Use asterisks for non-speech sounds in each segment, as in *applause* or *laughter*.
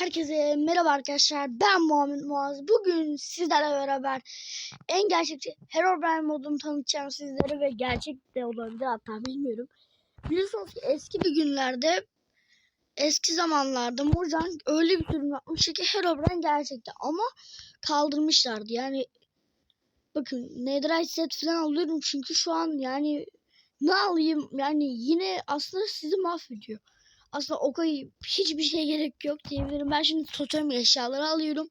Herkese merhaba arkadaşlar. Ben Muhammed Muaz. Bugün sizlerle beraber en gerçekçi Herobrine modunu tanıtacağım sizlere ve gerçek de olabilir hatta bilmiyorum. Biliyorsunuz ki eski bir günlerde eski zamanlarda Mojang öyle bir sürüm yapmıştı ki Herobrine gerçekti ama kaldırmışlardı. Yani bakın Netherite set falan alıyorum çünkü şu an yani ne alayım yani yine aslında sizi mahvediyor aslında o kadar hiçbir şey gerek yok diyebilirim. Ben şimdi totem eşyaları alıyorum.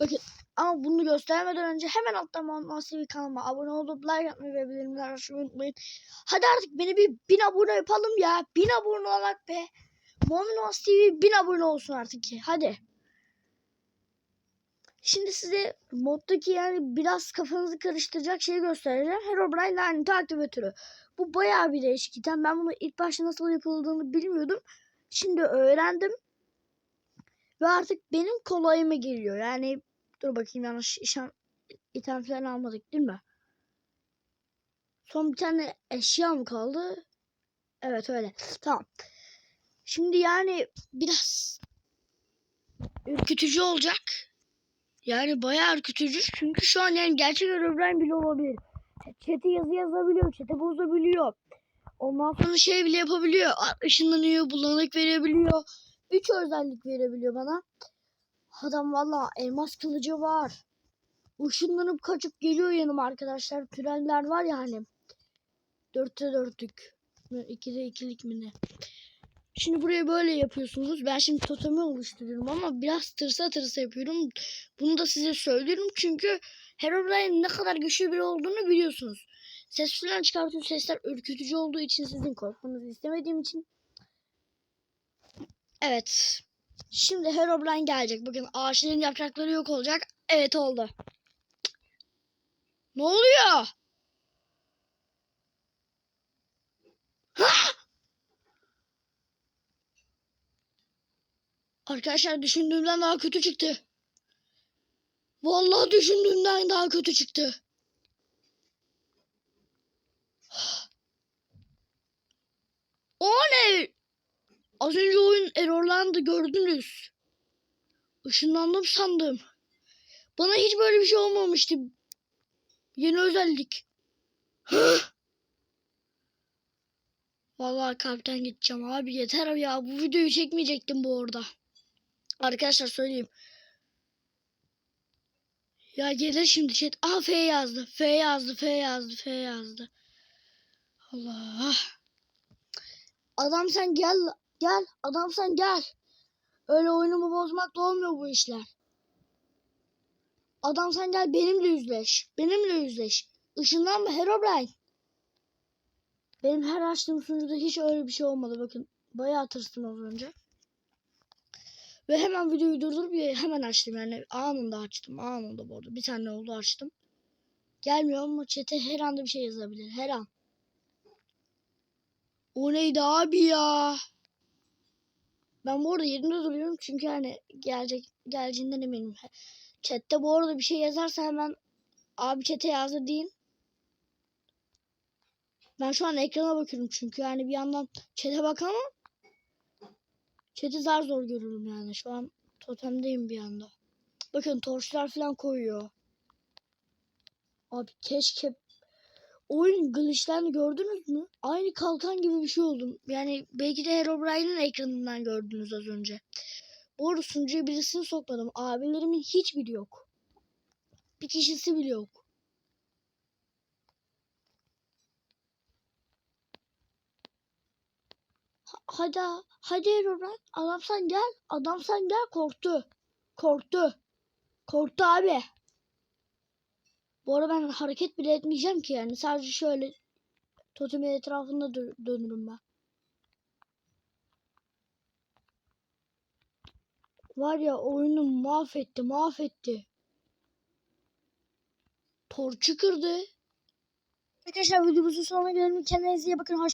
Bakın ama bunu göstermeden önce hemen alttan Mahmut kanalıma abone olup like atmayı ve bildirimleri açmayı unutmayın. Hadi artık beni bir bin abone yapalım ya. Bin abone olmak be. Muaz TV bin abone olsun artık ki. Hadi. Şimdi size moddaki yani biraz kafanızı karıştıracak şeyi göstereceğim. Herobrine lanet aktivatörü. Bu bayağı bir değişik item. Ben bunu ilk başta nasıl yapıldığını bilmiyordum. Şimdi öğrendim. Ve artık benim kolayıma geliyor. Yani dur bakayım yanlış işlem item falan almadık değil mi? Son bir tane eşya mı kaldı? Evet öyle. Tamam. Şimdi yani biraz ürkütücü olacak. Yani bayağı ürkütücü. Çünkü şu an yani gerçek Herobrine bile olabilir. Chat'e yazı yazabiliyor. Chat'e bozabiliyor. Ondan sonra şey bile yapabiliyor. Işınlanıyor, bulanık verebiliyor. Üç özellik verebiliyor bana. Adam valla elmas kılıcı var. Işınlanıp kaçıp geliyor yanıma arkadaşlar. Türeller var ya hani. Dörtte dörtlük. İkide ikilik mi ne? Şimdi buraya böyle yapıyorsunuz. Ben şimdi totemi oluşturuyorum ama biraz tırsa tırsa yapıyorum. Bunu da size söylüyorum çünkü Herobrine ne kadar güçlü biri olduğunu biliyorsunuz. Ses falan çıkartıyor. Sesler ürkütücü olduğu için sizin korkmanızı istemediğim için. Evet. Şimdi Herobrine gelecek. Bakın ağaçların yaprakları yok olacak. Evet oldu. Ne oluyor? *gasps* Arkadaşlar düşündüğümden daha kötü çıktı. Vallahi düşündüğümden daha kötü çıktı. O ne? Az önce oyun errorlandı gördünüz. Işınlandım sandım. Bana hiç böyle bir şey olmamıştı. Yeni özellik. Vallahi kalpten gideceğim abi yeter ya. Bu videoyu çekmeyecektim bu arada. Arkadaşlar söyleyeyim. Ya gelir şimdi chat. Aa F yazdı. F yazdı. F yazdı. F yazdı. Allah. Adam sen gel. Gel. Adam sen gel. Öyle oyunumu bozmakla olmuyor bu işler. Adam sen gel benimle yüzleş. Benimle yüzleş. Işınlanma Herobrine. Benim her açtığım sunucuda hiç öyle bir şey olmadı. Bakın bayağı tırstım az önce. Ve hemen videoyu durdurup hemen açtım yani anında açtım anında bu arada bir tane oldu açtım. Gelmiyor ama çete her anda bir şey yazabilir her an. O neydi abi ya? Ben bu arada yerimde duruyorum çünkü hani gelecek geleceğinden eminim. Chatte bu arada bir şey yazarsa hemen abi çete yazdı deyin. Ben şu an ekrana bakıyorum çünkü yani bir yandan çete bakamam. Chat'i zar zor görürüm yani. Şu an totemdeyim bir anda. Bakın torçlar falan koyuyor. Abi keşke oyun glitchlerini gördünüz mü? Aynı kalkan gibi bir şey oldum. Yani belki de Herobrine'in ekranından gördünüz az önce. Bu arada sunucuya birisini sokmadım. Abilerimin hiçbiri yok. Bir kişisi bile yok. Hadi hadi Herobrine adam sen gel adam sen gel korktu korktu korktu abi bu arada ben hareket bile etmeyeceğim ki yani sadece şöyle totemin etrafında dö dönürüm ben var ya oyunu mahvetti mahvetti torçu kırdı Arkadaşlar videomuzun sonuna gelelim. Kendinize iyi bakın. Hoş